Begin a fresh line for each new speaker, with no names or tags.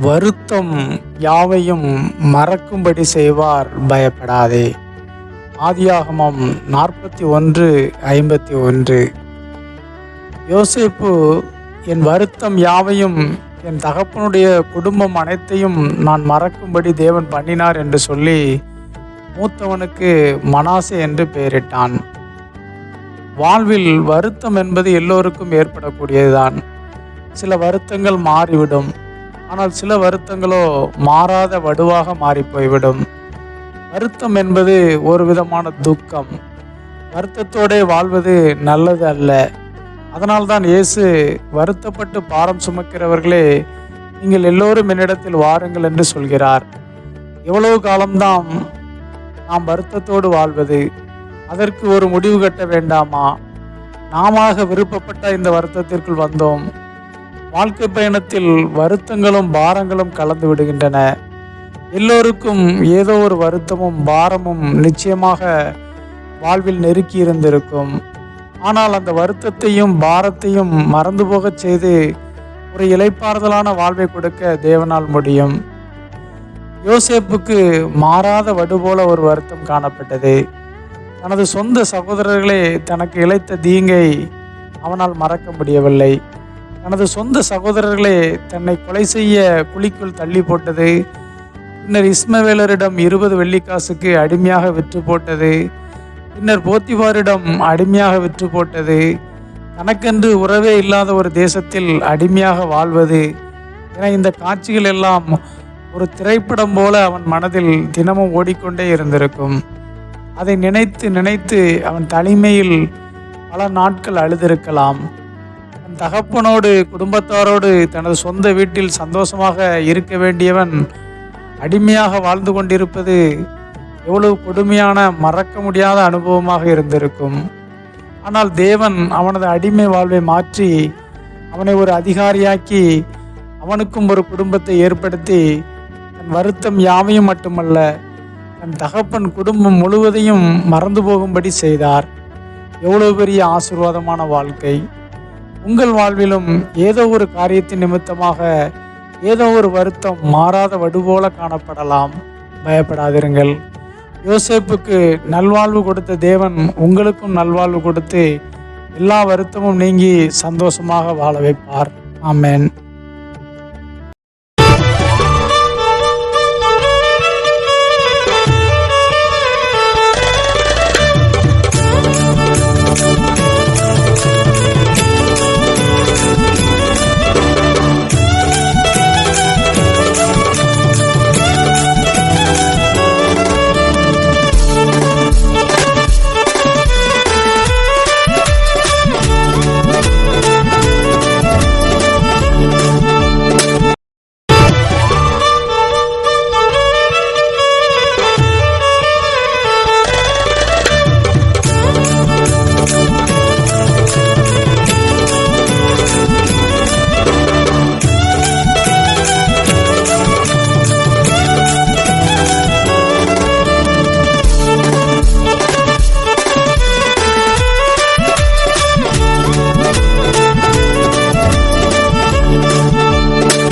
வருத்தம் யாவையும் மறக்கும்படி செய்வார் பயப்படாதே. ஆதியாகமம் நாற்பத்தி ஒன்று ஐம்பத்தி ஒன்று. யோசிப்பு என் வருத்தம் யாவையும் என் தகப்பனுடைய குடும்பம் அனைத்தையும் நான் மறக்கும்படி தேவன் பண்ணினார் என்று சொல்லி மூத்தவனுக்கு மனாசே என்று பெயரிட்டான். வாழ்வில் வருத்தம் என்பது எல்லோருக்கும் ஏற்படக்கூடியதுதான். சில வருத்தங்கள் மாறிவிடும். ஆனால் சில வருத்தங்களோ மாறாத வடுவாக மாறி போய்விடும். வருத்தம் என்பது ஒரு விதமான துக்கம். வருத்தத்தோடே வாழ்வது நல்லது அல்ல. அதனால்தான் இயேசு வருத்தப்பட்டு பாரம் சுமக்கிறவர்களே நீங்கள் எல்லோரும் என்னிடத்தில் வாருங்கள் என்று சொல்கிறார். எவ்வளவு காலம்தான் நாம் வருத்தத்தோடு வாழ்வது? அதற்கு ஒரு முடிவு கட்ட வேண்டாமா? நாம விருப்பப்பட்ட இந்த வருத்தத்திற்குள் வந்தோம். வாழ்க்கை பயணத்தில் வருத்தங்களும் பாரங்களும் கலந்து விடுகின்றன. எல்லோருக்கும் ஏதோ ஒரு வருத்தமும் பாரமும் நிச்சயமாக வாழ்வில் நெருக்கி இருந்திருக்கும். ஆனால் அந்த வருத்தத்தையும் பாரத்தையும் மறந்து போகச் செய்து ஒரு இலைப்பாறுதலான வாழ்வை கொடுக்க தேவனால் முடியும். யோசேப்புக்கு மாறாத வடு போல ஒரு வருத்தம் காணப்பட்டது. தனது சொந்த சகோதரர்களே தனக்கு இழைத்த தீங்கை அவனால் மறக்க முடியவில்லை. தனது சொந்த சகோதரர்களே தன்னை கொலை செய்ய குழிக்குள் தள்ளி போட்டது. பின்னர் இஸ்மவேலரிடம் இருபது வெள்ளிக்காசுக்கு அடிமையாக விற்று போட்டது. பின்னர் போத்திவாரிடம் அடிமையாக விற்று போட்டது. தனக்கென்று உறவே இல்லாத ஒரு தேசத்தில் அடிமையாக வாழ்வது என இந்த காட்சிகள் எல்லாம் ஒரு திரைப்படம் போல அவன் மனதில் தினமும் ஓடிக்கொண்டே இருந்திருக்கும். அதை நினைத்து நினைத்து அவன் தனிமையில் பல நாட்கள் அழுதிருக்கலாம். தகப்பனோடு குடும்பத்தாரோடு தனது சொந்த வீட்டில் சந்தோஷமாக இருக்க வேண்டியவன் அடிமையாக வாழ்ந்து கொண்டிருப்பது எவ்வளவு கொடுமையான மறக்க முடியாத அனுபவமாக இருந்திருக்கும். ஆனால் தேவன் அவனது அடிமை வாழ்வை மாற்றி அவனை ஒரு அதிகாரியாக்கி அவனுக்கும் ஒரு குடும்பத்தை ஏற்படுத்தி தன் வருத்தம் யாவையும் மட்டுமல்ல தன் தகப்பன் குடும்பம் முழுவதையும் மறந்து போகும்படி செய்தார். எவ்வளவு பெரிய ஆசீர்வாதமான வாழ்க்கை. உங்கள் வாழ்விலும் ஏதோ ஒரு காரியத்தின் நிமித்தமாக ஏதோ ஒரு வருத்தம் மாறாத வடுபோல காணப்படலாம். பயப்படாதிருங்கள். யோசேப்புக்கு நல்வாழ்வு கொடுத்த தேவன் உங்களுக்கும் நல்வாழ்வு கொடுத்து எல்லா வருத்தமும் நீங்கி சந்தோஷமாக வாழ வைப்பார். ஆமேன்.